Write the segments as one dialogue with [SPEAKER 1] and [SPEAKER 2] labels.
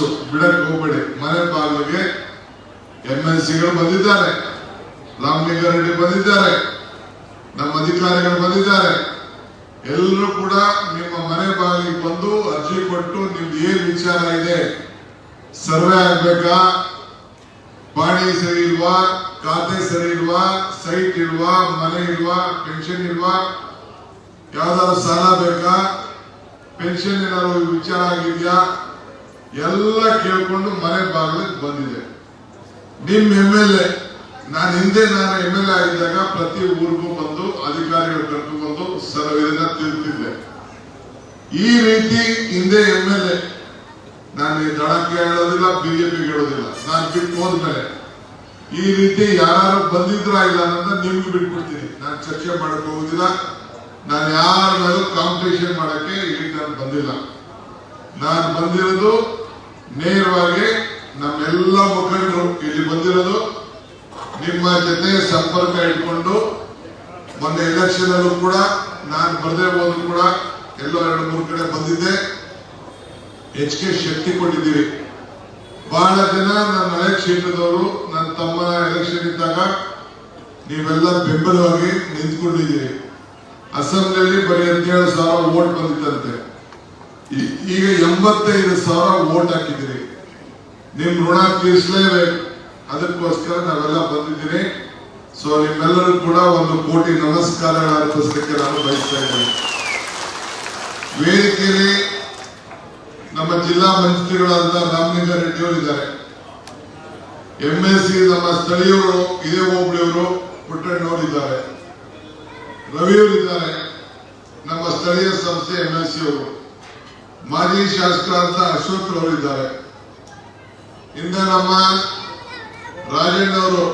[SPEAKER 1] ಮನಸ್ಸು ಬಿಡಕ್ ಹೋಗ್ಬೇಡಿ. ಮನೆ ಬಾಗಿಲಿಗೆ ಎಂ ಎಲ್ ಸಿಗಳು ಬಂದಿದ್ದಾರೆ. ರಾಮಲಿಂಗಾರೆಡ್ಡಿ ಬಂದಿದ್ದಾರೆ. ನಮ್ಮ ಅಧಿಕಾರಿಗಳು ಬಂದಿದ್ದಾರೆ. ಎಲ್ಲರೂ ಕೂಡ ನಿಮ್ಮ ಮನೆ ಬಾಗಿಲಿಗೆ ಬಂದು ಅರ್ಜಿ ಕೊಟ್ಟು ನಿಮ್ದು ಏನ್ ವಿಚಾರ ಇದೆ? ಸರ್ವೆ ಆಗ್ಬೇಕಾ? ಪಾಣಿ ಸರಿ ಇಲ್ವಾ? ಖಾತೆ ಸರಿ ಇಲ್ವಾ? ಸೈಟ್ ಇಲ್ವಾ? ಮನೆ ಇಲ್ವಾ? ಪೆನ್ಷನ್ ಇಲ್ವಾ? ಯಾವ್ದಾದ್ರು ಸಾಲ ಬೇಕಾ? ಪೆನ್ಷನ್ ಏನಾದ್ರು ವಿಚಾರ ಆಗಿದ್ಯಾ? ಎಲ್ಲ ಕೇಳ್ಕೊಂಡು ಮನೆ ಬಾಗಿಲಕ್ಕೆ ಬಂದಿದೆ. ನಿಮ್ ಎಂ ಎಲ್ ಎ ನಾನು ಹಿಂದೆ ನಾನು ಎಂ ಎಲ್ ಎ ಆಗಿದ್ದಾಗ ಪ್ರತಿ ಊರಿಗೂ ಬಂದು, ಅಧಿಕಾರಿಗಳು ಕರ್ಕೊಂಡು ಬಂದು ಸರ್ವೇನ ತಿಳಿದಿದ್ದೆ ಈ ರೀತಿ ಹಿಂದೆ ಎಂ ಎಲ್ ಎ ನಾನು ದಳಕ್ಕೆ ಹೇಳೋದಿಲ್ಲ ಬಿಜೆಪಿಗೆ ಹೇಳೋದಿಲ್ಲ. ನಾನು ಬಿಟ್ಟು ಹೋದ್ಮೇಲೆ. ಈ ರೀತಿ ಯಾರು ಬಂದಿದ್ರ ಇಲ್ಲ ಅಂತ ನಿಮ್ಗೆ ಬಿಟ್ಬಿಡ್ತೀನಿ. ನಾನು ಚರ್ಚೆ ಮಾಡಕ್ ಹೋಗುದಿಲ್ಲ. ನಾನು ಯಾರ ಮೇಲೂ ಕಾಂಪಿಟೇಷನ್ ಮಾಡಕ್ಕೆ ಇಲ್ಲಿ ನಾನು ಬಂದಿಲ್ಲ. ನಾನು ಬಂದಿರೋದು ನೇರವಾಗಿ ನಮ್ಮೆಲ್ಲ ಮುಖಂಡರು ಇಲ್ಲಿ ಬಂದಿರೋದು. ನಿಮ್ಮ ಜೊತೆ ಸಂಪರ್ಕ ಇಟ್ಕೊಂಡು ಮೊನ್ನೆ ಎಲೆಕ್ಷನ್ ಅಲ್ಲೂ ಕೂಡ ನಾನು ಬರದೇ ಹೋದ್ರು ಕೂಡ ಎಲ್ಲೋ ಎರಡು ಮೂರು ಕಡೆ ಬಂದಿದ್ದೆ. ಎಚ್ ಕೆ ಶಕ್ತಿ ಕೊಟ್ಟಿದ್ದೀವಿ. ಬಹಳ ಜನ ನನ್ನ ಕ್ಷೇತ್ರದವರು, ನನ್ನ ತಮ್ಮ ಎಲೆಕ್ಷನ್ ಇದ್ದಾಗ ನೀವೆಲ್ಲ ಬೆಂಬಲವಾಗಿ ನಿಂತ್ಕೊಂಡಿದ್ದೀರಿ. ಅಸೆಂಬ್ಲಿಯಲ್ಲಿ ಬರೀ ಹದಿನೇಳು ಸಾವಿರ ವೋಟ್ ಬಂದಿತ್ತಂತೆ. ಈಗ ಎಂಬತ್ತೈದು ಸಾವಿರ ವೋಟ್ ಹಾಕಿದ್ದೀರಿ. ನಿಮ್ ಋಣ ತೀರಿಸಲೇಬೇಕು. ಅದಕ್ಕೋಸ್ಕರ ನಾವೆಲ್ಲ ಬಂದಿದ್ದೀನಿ ಸೊ ನಿಮ್ಮೆಲ್ಲರೂ ಕೂಡ ಒಂದು ಕೋಟಿ ನಮಸ್ಕಾರಗಳ ಅರ್ಪಿಸಲಿಕ್ಕೆ ನಾನು ಬಯಸ್ತಾ ಇದ್ದೇನೆ. ವೇದಿಕೆಯಲ್ಲಿ ನಮ್ಮ ಜಿಲ್ಲಾ ಮಂತ್ರಿಗಳಾದ ರಾಮಲಿಂಗಾರೆಡ್ಡಿ ಅವರು ಇದ್ದಾರೆ. ಎಂ ಎಸ್ ಸಿ ನಮ್ಮ ಸ್ಥಳೀಯರು, ಇದೇ ಹೋಬಳಿಯವರು, ಪುಟ್ಟಣ್ಣವರು ಇದ್ದಾರೆ. ರವಿಯವರು ಇದ್ದಾರೆ. ನಮ್ಮ ಸ್ಥಳೀಯ ಸಂಸ್ಥೆ ಎಂ ಎಸ್ ಸಿ ಅವರು. ಮಾಜಿ ಶಾಸಕರಾದ ಅಶೋಕ್ ಅವರು ಇದ್ದಾರೆ ಹಿಂದೆ ನಮ್ಮ ರಾಜಣ್ಣ ಅವರು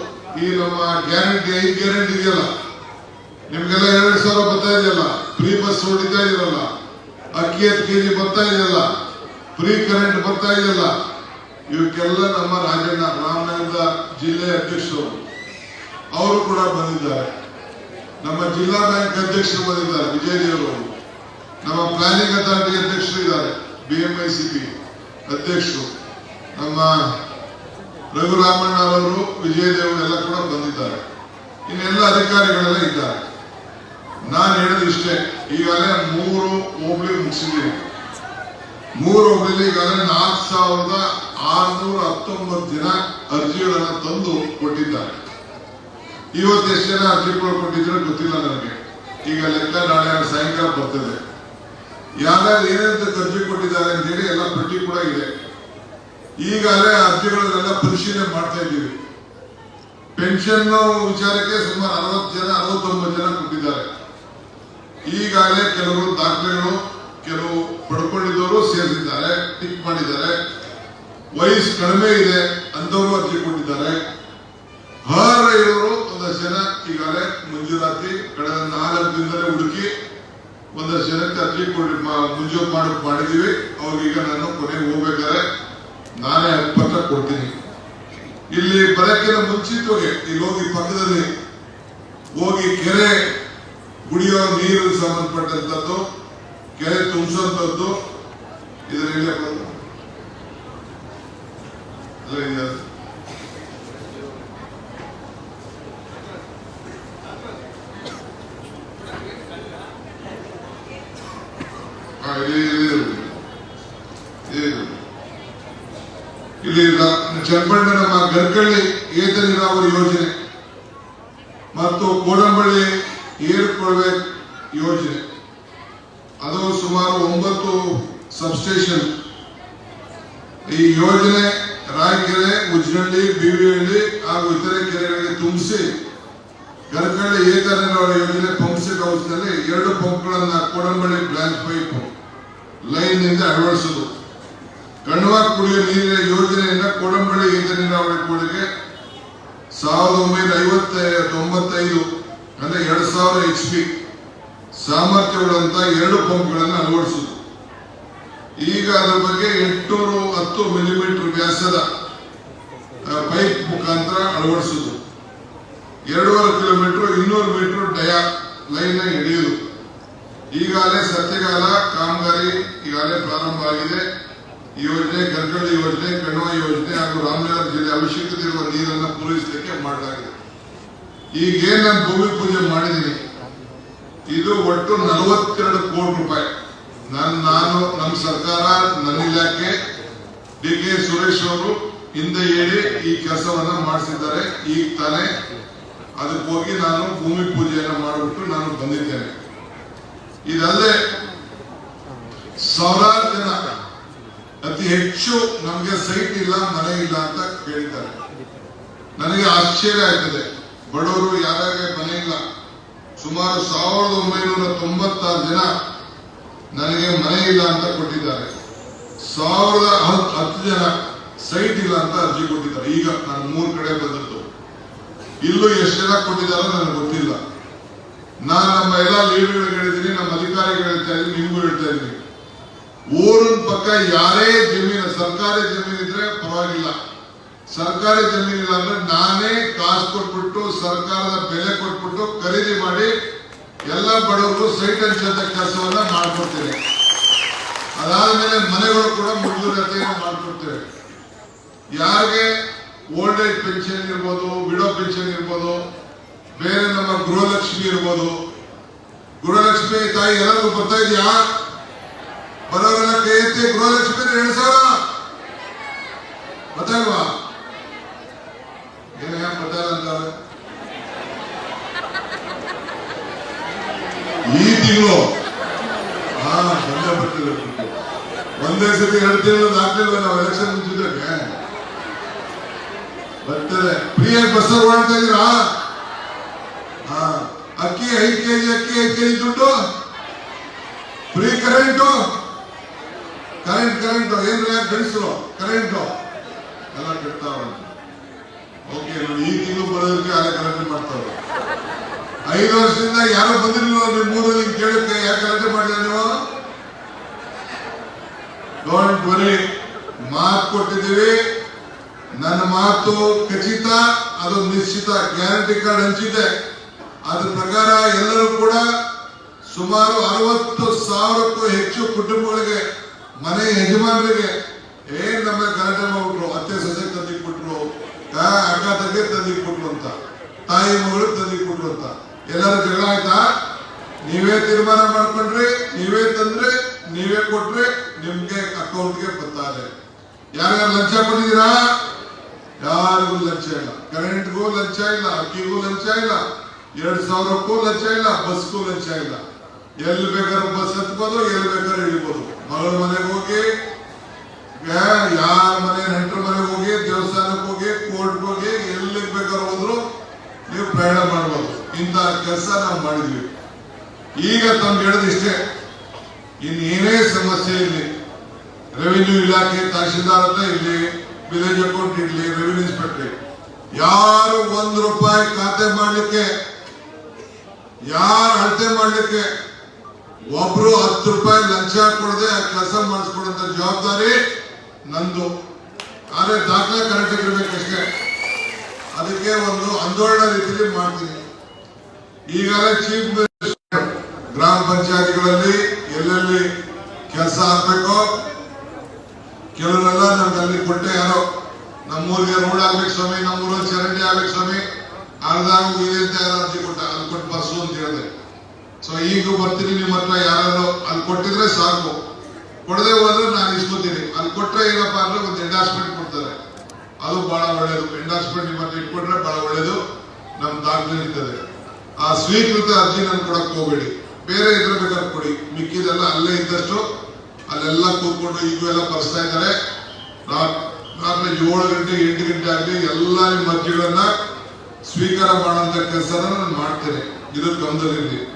[SPEAKER 1] ಈ ನಮ್ಮ ಗ್ಯಾರಂಟಿ ಐದು ಗ್ಯಾರಂಟಿ ಇದೆಯಲ್ಲ? ನಿಮ್ಗೆಲ್ಲ ಎರಡು ಸಾವಿರ ಬರ್ತಾ ಇದೆಯಲ್ಲ? ಫ್ರೀ ಬಸ್ ಹೊಡಿತಾ ಇದೆಯಲ್ಲ? ಅಕ್ಕಿ ಹತ್ತು ಕೆಜಿ ಬರ್ತಾ ಇದೆಯಲ್ಲ? ಫ್ರೀ ಕರೆಂಟ್ ಬರ್ತಾ ಇದೆಯಲ್ಲ? ಇವಕ್ಕೆಲ್ಲ ನಮ್ಮ ರಾಜಣ್ಣ, ರಾಮನಗರದ ಜಿಲ್ಲೆ ಅಧ್ಯಕ್ಷರು. ಅವರು ಕೂಡ ಬಂದಿದ್ದಾರೆ. ನಮ್ಮ ಜಿಲ್ಲಾ ಬ್ಯಾಂಕ್ ಅಧ್ಯಕ್ಷರು ಬಂದಿದ್ದಾರೆ ವಿಜಯದೇವರು ನಮ್ಮ ಪ್ಲಾನಿಂಗ್ ಅಥಾರಿಟಿ ಅಧ್ಯಕ್ಷರು ಇದ್ದಾರೆ B M I C P ಅಧ್ಯಕ್ಷರು, ನಮ್ಮ ರಘುರಾಮಣ್ಣ ಅವರು ವಿಜಯದೇವ್ ಎಲ್ಲ ಕೂಡ ಬಂದಿದ್ದಾರೆ. ಇನ್ನೆಲ್ಲ ಅಧಿಕಾರಿಗಳೆಲ್ಲ ಇದ್ದಾರೆ. ನಾನು ಹೇಳಿದ ಇಷ್ಟೇ, ಈಗಾಗಲೇ ಮೂರು ಹೋಬಳಿ ಮುಗಿಸಿದ್ದೀನಿ. ಮೂರು ಹೋಬಳಿ ಈಗಾಗಲೇ ನಾಲ್ಕು ಸಾವಿರದ ಆರುನೂರ ಹತ್ತೊಂಬತ್ತು ಜನ ಅರ್ಜಿಗಳನ್ನು ತಂದು ಕೊಟ್ಟಿದ್ದಾರೆ. ಇವತ್ತು ಎಷ್ಟು ಜನ ಅರ್ಜಿಗಳು ಕೊಟ್ಟಿದ್ರೆ ಗೊತ್ತಿಲ್ಲ ನನಗೆ. ಈಗ ಲೆಕ್ಕ ನಾಳೆ ಸಾಯಂಕಾಲ ಬರ್ತದೆ. ಯಾರ್ಯಾರು ಏನಂತ ಅರ್ಜಿ ಕೊಟ್ಟಿದ್ದಾರೆ ಅಂತ ಹೇಳಿ ಎಲ್ಲ ಪಟ್ಟಿ ಕೂಡ ಇದೆ. ಈಗಾಗಲೇ ಅರ್ಜಿಗಳನ್ನೆಲ್ಲ ಪರಿಶೀಲನೆ ಮಾಡ್ತಾ ಇದ್ದೀವಿ. ಪೆನ್ಷನ್ ವಿಚಾರಕ್ಕೆ ಸುಮಾರು ಅರವತ್ತು ಜನ, ಅರವತ್ತೊಂಬತ್ತು ಜನ ಕೊಟ್ಟಿದ್ದಾರೆ. ಈಗಾಗಲೇ ಕೆಲವರು ದಾಖಲೆಗಳು ಕೆಲವು ಪಡ್ಕೊಂಡಿದ್ದವರು ಸೇರಿಸಿದ್ದಾರೆ ಟಿಕ್ ಮಾಡಿದ್ದಾರೆ. ವಯಸ್ಸು ಕಡಿಮೆ ಇದೆ ಅಂತವರು ಅರ್ಜಿ ಕೊಟ್ಟಿದ್ದಾರೆ. ಹಾರ ಇರೋರು ಒಂದಷ್ಟು ಜನ ಈಗಾಗಲೇ ಮಂಜೂರಾತಿ, ಕಳೆದ ನಾಲ್ಕು ದಿನದಲ್ಲೇ ಹುಡುಕಿ ಒಂದಷ್ಟು ಜನಕ್ಕೆ ಅರ್ಜಿ ಕೊಡಿ ಮಾ- ಮಂಜೂರು ಮಾಡಿ ಮಾಡಿದೀವಿ. ಅವ್ರಿಗೀಗ ನಾನು ಕೊನೆಗೆ ಹೋಗ್ಬೇಕಾದ್ರೆ ನಾನೇ ಪತ್ರ ಕೊಡ್ತೀನಿ. ಇಲ್ಲಿ ಬರಕ್ಕಿಂತ ಮುಂಚಿತವಾಗಿ ಇಲ್ಲಿ ಹೋಗಿ ಪಕ್ಕದಲ್ಲಿ ಹೋಗಿ ಕೆರೆ ಕುಡಿಯೋ ನೀರು ಸಂಬಂಧಪಟ್ಟಂತದ್ದು ಕೆರೆ ತುಂಬಿಸುವಂತದ್ದು ಇದರಲ್ಲಿ. ಇಲ್ಲಿ ಚನ್ನಪಟ್ಟಣ ನಮ್ಮ ಗರ್ಕಳ್ಳಿ ಏತ ನೀರಾವರಿ ಯೋಜನೆ. ಮತ್ತು ಕೋಡಂಬಳ್ಳಿ ಏರ್ಕೊಳವೆ ಯೋಜನೆ. ಅದು ಸುಮಾರು ಒಂಬತ್ತು ಸಬ್ಸ್ಟೇಷನ್. ಈ ಯೋಜನೆ ರಾಯಕೆರೆ ಉಜ್ಜನಹಳ್ಳಿ ಬಿವಿಹಳ್ಳಿ ಹಾಗೂ ಇತರೆ ಕೆರೆಗಳಿಗೆ ತುಂಬಿಸಿ ಗರ್ಕಳ್ಳಿ ಏತ ನೀರಾವರಿ ಯೋಜನೆ ಪಂಪ್ ಸೆಟ್ ಹೌಸ್ನಲ್ಲಿ ಎರಡು ಪಂಪ್ಗಳನ್ನು ಕೋಡಂಬಳ್ಳಿ ಬ್ಲಾಂಚ್ ಪೈಪ್ ಲೈನ್ ಅಳವಡಿಸಿದ್ರು. ಕಣ್ವ ಕುಡಿಯುವ ನೀರಿನ ಯೋಜನೆಯಿಂದ ಕೋಡಂಬಳ್ಳಿ ನೀರಾವರಿ ಕೂಡಿಗೆ ಸಾವಿರದ ಒಂಬೈನೂರ ಐವತ್ತ ತೊಂಬತ್ತೈದು ಅಂದ್ರೆ ಎರಡು ಸಾವಿರ ಎಚ್ ಪಿ ಸಾಮರ್ಥ್ಯಗಳಂತ ಎರಡು ಪಂಪ್ಗಳನ್ನು ಅಳವಡಿಸುದು ಈಗ ಅದರ ಬಗ್ಗೆ ಎಂಟುನೂರು ಹತ್ತು ಮಿಲಿಮೀಟರ್ ವ್ಯಾಸದ ಪೈಪ್ ಮುಖಾಂತರ ಅಳವಡಿಸಿದ್ರು. ಎರಡೂವರೆ ಕಿಲೋಮೀಟರ್ ಇನ್ನೂರು ಮೀಟರ್ ಡಯಾ ಲೈನ್ ಹಿಡಿಯುದು. ಈಗಾಗಲೇ ಸತ್ಯಗಾಲ, ಕಾಮಗಾರಿ ಈಗಾಗಲೇ ಪ್ರಾರಂಭ ಆಗಿದೆ. ಯೋಜನೆ ಗರ್ಗಳ್ಳಿ ಯೋಜನೆ, ಕಣ್ವ ಯೋಜನೆ ಹಾಗೂ ರಾಮನಗರ ಜಿಲ್ಲೆ ಅವಶ್ಯಕತೆಯಿರುವ ನೀರನ್ನು ಪೂರೈಸಲಿಕ್ಕೆ ಮಾಡಲಾಗಿದೆ. ಈಗೇನು ನಾನು ಭೂಮಿ ಪೂಜೆ ಮಾಡಿದ್ದೀನಿ ಇದು ಒಟ್ಟು ನಲವತ್ತೆರಡು ಕೋಟಿ ರೂಪಾಯಿ. ನಾನು ನಾನು ನಮ್ಮ ಸರ್ಕಾರ ನನ್ನ ಇಲಾಖೆ, ಡಿ ಕೆ ಸುರೇಶ್ ಅವರು ಹಿಂದೆ ಹೇಳಿ ಈ ಕೆಲಸವನ್ನ ಮಾಡಿಸಿದ್ದಾರೆ. ಈಗ ತಾನೇ ಅದಕ್ಕೆ ಹೋಗಿ ನಾನು ಭೂಮಿ ಪೂಜೆಯನ್ನು ಮಾಡಿಬಿಟ್ಟು ನಾನು ಬಂದಿದ್ದೇನೆ. ಇದಲ್ಲದೆ ಸಾವಿರಾರು ಜನ ಹೆಚ್ಚು ನಮಗೆ ಸೈಟ್ ಇಲ್ಲ, ಮನೆ ಇಲ್ಲ ಅಂತ ಕೇಳಿದ್ದಾರೆ ನನಗೆ ಆಶ್ಚರ್ಯ ಆಯ್ತದೆ. ಬಡವರು ಯಾರಿಗೆ ಮನೆ ಇಲ್ಲ? ಸುಮಾರು ಸಾವಿರದ ಒಂಬೈನೂರ ತೊಂಬತ್ತಾರು ಜನ ನನಗೆ ಮನೆ ಇಲ್ಲ ಅಂತ ಕೊಟ್ಟಿದ್ದಾರೆ. ಸಾವಿರದ ಹತ್- ಹತ್ತು ಜನ ಸೈಟ್ ಇಲ್ಲ ಅಂತ ಅರ್ಜಿ ಕೊಟ್ಟಿದ್ದಾರೆ. ಈಗ ನಾನು ಮೂರು ಕಡೆ ಬಂದದ್ದು. ಇಲ್ಲೂ ಎಷ್ಟು ಜನ ಕೊಟ್ಟಿದ್ದಾರೋ ನನಗೆ ಗೊತ್ತಿಲ್ಲ. ನಾನು ನಮ್ಮ ಎಲ್ಲ ಲೀಡರ್ಗಳಿಗೆ ಹೇಳಿದ್ದೀನಿ, ನಮ್ಮ ಅಧಿಕಾರಿಗಳು ಹೇಳ್ತಾ ಇದ್ದೀನಿ, ನಿಮಗೂ ಹೇಳ್ತಾ ಇದ್ದೀನಿ. ಊರಿನ ಪಕ್ಕ ಯಾರೇ ಜಮೀನು, ಸರ್ಕಾರಿ ಜಮೀನು ಇದ್ರೆ ಪರವಾಗಿಲ್ಲ. ಸರ್ಕಾರಿ ಜಮೀನು ಇಲ್ಲ ಅಂದ್ರೆ ನಾನೇ ಕಾಸು ಕೊಟ್ಬಿಟ್ಟು, ಸರ್ಕಾರದ ಬೆಲೆ ಕೊಟ್ಬಿಟ್ಟು ಖರೀದಿ ಮಾಡಿ ಎಲ್ಲ ಬಡವರು ಸೈಟ್ ಹಂಚದ ಕೆಲಸವನ್ನ ಮಾಡ್ಕೊಡ್ತೇನೆ. ಅದಾದ್ಮೇಲೆ ಮನೆಗಳು ಕೂಡ ಮುಗಿದುರತೆಯನ್ನು ಮಾಡ್ಕೊಡ್ತೇವೆ. ಯಾರಿಗೆ ಓಲ್ಡ್ ಏಜ್ ಪೆನ್ಷನ್ ಇರ್ಬೋದು, ವಿಡೋ ಪೆನ್ಷನ್ ಇರ್ಬೋದು, ಬೇರೆ ನಮ್ಮ ಗೃಹಲಕ್ಷ್ಮಿ ಇರ್ಬೋದು, ಗೃಹಲಕ್ಷ್ಮಿ ತಾಯಿ ಎಲ್ಲರಿಗೂ ಬರ್ತಾ ಇದೆಯಾ? ಬರೋರೆಲ್ಲ ಕೈ ಎತ್ತಿ ಗೃಹಲಕ್ಷ್ಮಿ ಎರಡು ಸಾವಿರ. ಗೊತ್ತಾಗಲ್ವಾ ಏನೇ ಈ ತಿಂಗಳು. ಒಂದೇ ಸತಿ ಎರಡು ತಿಂಗಳು ಹಾಕ್ಲಿಲ್ವ ನಾವು ಎಲೆಕ್ಷನ್ ಮುಂಚಿದ್ದಕ್ಕೆ ಬರ್ತದೆ. ಫ್ರೀಯಾಗಿ ಬಸ್ ಓಡಾಡ್ತಾ ಇದೀರಾ ಹಾ. ಅಕ್ಕಿ ಐದು ಕೆಜಿ, ಅಕ್ಕಿ ಐದು ಕೆಜಿ ದುಡ್ಡು? ಫ್ರೀ ಕರೆಂಟು ಕರೆಂಟ್ ಕರೆಂಟ್ ಏನ್ರ ಗಣಿಸರು ಕರೆಂಟು. ಎಲ್ಲ ಕೆಡ್ತಾವ ಓಕೆ ನಾನು ಈ ತಿಂಗಳು ಬರೋದಕ್ಕೆ ಅಲ್ಲೇ ಕರೆಂಟ್ ಮಾಡ್ತಾವ್ರೆ ಐದು ವರ್ಷದಿಂದ ಯಾರು ಬಂದಿರಲಿಲ್ಲ ನೀವು ಮೂರಲ್ಲಿ ಕೇಳುತ್ತೆ ಯಾಕೆ ಕರೆಂಟ್ ಮಾಡಿಲ್ಲ ನೀವು? ಡೋಂಟ್ ವರಿ ಮಾತು ಕೊಟ್ಟಿದ್ದೀವಿ. ನನ್ನ ಮಾತು ಖಚಿತ, ಅದು ನಿಶ್ಚಿತ, ಗ್ಯಾರಂಟಿ ಕಾರ್ಡ್ ಹಂಚಿದೆ. ಅದ್ರ ಪ್ರಕಾರ ಎಲ್ಲರೂ ಕೂಡ ಸುಮಾರು ಅರವತ್ತು ಸಾವಿರಕ್ಕೂ ಹೆಚ್ಚು ಕುಟುಂಬಗಳಿಗೆ ಮನೆ ಯಜಮಾನರಿಗೆ ಏನ್ ನಮ್ಮ ಗಲಾಟೆ ಮಾಡ್ಬಿಟ್ರು ಅತ್ತೆ ಸೊಸೆ ತಂದಿಕ್ ಕೊಟ್ರು ಅಕ್ಕ ತಂಗಿ ತಂದಿಕ್ ಕೊಟ್ರು ಅಂತ, ತಾಯಿ ಮಗಳು ತಂದಿಕ್ ಕೊಟ್ರು ಅಂತ, ಎಲ್ಲರೂ ಜಗಳ ಆಯ್ತಾ? ನೀವೇ ತೀರ್ಮಾನ ಮಾಡ್ಕೊಂಡ್ರಿ, ನೀವೇ ತಂದ್ರೆ, ನೀವೇ ಕೊಟ್ರೆ ನಿಮ್ಗೆ ಅಕೌಂಟ್ಗೆ ಬರ್ತಾರೆ. ಯಾರ್ಯಾರು ಲಂಚ ಕೊಟ್ಟಿದ್ದೀರಾ? ಯಾರಿಗೂ ಲಂಚ ಇಲ್ಲ. ಕರೆಂಟ್ಗೂ ಲಂಚ ಇಲ್ಲ, ಅಕ್ಕಿಗೂ ಲಂಚ ಇಲ್ಲ, ಎರಡ್ ಸಾವಿರಕ್ಕೂ ಲಂಚ ಇಲ್ಲ, ಬಸ್ಗೂ ಲಂಚ ಇಲ್ಲ. ಎಲ್ಲಿ ಬೇಕಾದ್ರೂ ಬಸ್ ಹತ್ಬೋದು, ಎಲ್ಲಿ ಬೇಕಾದ್ರೂ ಇಳಿಬೋದು. ಮಗಳ ಮನೆಗೆ ಹೋಗಿ, ಯಾರ ಮನೆ ನೆಂಟರ ಮನೆಗೆ ಹೋಗಿ, ದೇವಸ್ಥಾನಕ್ಕೆ ಹೋಗಿ ಕೋರ್ಟ್ಗೆ ಹೋಗಿ, ಎಲ್ಲಿಗೆ ಬೇಕಾದ್ರೂ ಹೋದ್ರು ನೀವು ಪ್ರಯಾಣ ಮಾಡಬಹುದು ಇಂಥ ಕೆಲಸ ನಾವು ಮಾಡಿದ್ವಿ. ಈಗ ತಮ್ಗೆ ಹೇಳದಿಷ್ಟೇ ಇನ್ನೇನೇ ಸಮಸ್ಯೆ ಇರಲಿ ರೆವಿನ್ಯೂ ಇಲಾಖೆ ತಹಶೀಲ್ದಾರ್ ಅಂತ ಇರಲಿ ವಿಲೇಜ್ ಅಕೌಂಟ್ ಇರಲಿ ರೆವಿನ್ಯೂ ಇನ್ಸ್ಪೆಕ್ಟರ್ ಯಾರು ಒಂದು ರೂಪಾಯಿ ಖಾತೆ ಮಾಡಲಿಕ್ಕೆ, ಯಾರು ಅಳತೆ ಮಾಡ್ಲಿಕ್ಕೆ ಒಬ್ರು ಹತ್ತು ರೂಪಾಯಿ ಲಂಚ ಕೊಡದೆ ಆ ಕೆಲಸ ಮಾಡಿಸ್ಕೊಡಂತ ಜವಾಬ್ದಾರಿ ನಂದು. ಆದ್ರೆ ದಾಖಲೆ ಕರೆಕ್ಟ್ ಇರ್ಬೇಕಷ್ಟೇ ಅದಕ್ಕೆ ಒಂದು ಆಂದೋಲನ ರೀತಿಯಲ್ಲಿ ಮಾಡ್ತೀನಿ. ಈಗಾಗಲೇ ಚೀಫ್ ಮಿನಿಸ್ಟರ್ ಗ್ರಾಮ ಪಂಚಾಯಿತಿಗಳಲ್ಲಿ ಎಲ್ಲೆಲ್ಲಿ ಕೆಲಸ ಆಗ್ಬೇಕೋ, ಕೆಲವರೆಲ್ಲ ನಮ್ಗೆ ಕೊಟ್ಟೆ ಯಾರೋ. ನಮ್ಮೂರಿಗೆ ರೋಡ್ ಆಗ್ಬೇಕು ಸ್ವಾಮಿ, ನಮ್ಮೂರಲ್ಲಿ ಚರಂಡಿ ಆಗ್ಬೇಕು ಸ್ವಾಮಿ. ಅರ್ಧ ಇದೆ ಅಂತ ಯಾರು ಅರ್ಜಿ ಕೊಟ್ಟ, ಅಲ್ಲಿ ಕೊಟ್ಟು ಬಸ್ಸು ಅಂತ ಹೇಳಿದೆ. ಸೊ ಈಗ ಬರ್ತೀನಿ ನಿಮ್ಮ ಹತ್ರ ಯಾರು ಅಲ್ಲಿ ಕೊಟ್ಟಿದ್ರೆ ಸಾಕು. ಕೊಡದೆ ಹೋದ್ರೆ ನಾನು ಇಸ್ಕೊತೀನಿ. ಅಲ್ಲಿ ಕೊಟ್ಟರೆ ಏನಪ್ಪಾ ಅಂದ್ರೆ ಒಂದು ಎಂಡಾರ್ಸ್ಮೆಂಟ್ ಕೊಡ್ತಾರೆ. ಅದು ಬಹಳ ಒಳ್ಳೇದು. ಎಂಡಾರ್ಸ್ಮೆಂಟ್ ನಿಮ್ಮ ಹತ್ರ ಇಟ್ಕೊಂಡ್ರೆ ಬಹಳ ಒಳ್ಳೇದು. ನಮ್ ದಾಖಲೆ ಇರ್ತದೆ. ಆ ಸ್ವೀಕೃತ ಅರ್ಜಿ ನಾನು ಕೊಡಕ್ ಹೋಗ್ಬೇಡಿ. ಬೇರೆ ಇದ್ರ ಬೇಕಾದ್ರೆ ಕೊಡಿ. ಮಿಕ್ಕಿದೆಲ್ಲ ಅಲ್ಲೇ ಇದ್ದಷ್ಟು ಅಲ್ಲೆಲ್ಲ ಕೂತ್ಕೊಂಡು ಈಗ ಎಲ್ಲ ಬರ್ಸ್ತಾ ಇದ್ದಾರೆ. ರಾತ್- ರಾತ್ರಿ ಏಳು ಗಂಟೆ, ಎಂಟು ಗಂಟೆ ಆಗಲಿ ಎಲ್ಲ ನಿಮ್ಮ ಅರ್ಜಿಗಳನ್ನ ಸ್ವೀಕಾರ ಮಾಡುವಂತ ಕೆಲಸನ ನಾನು ಮಾಡ್ತೇನೆ. ಇದು ಗಮನದಲ್ಲಿರಲಿ.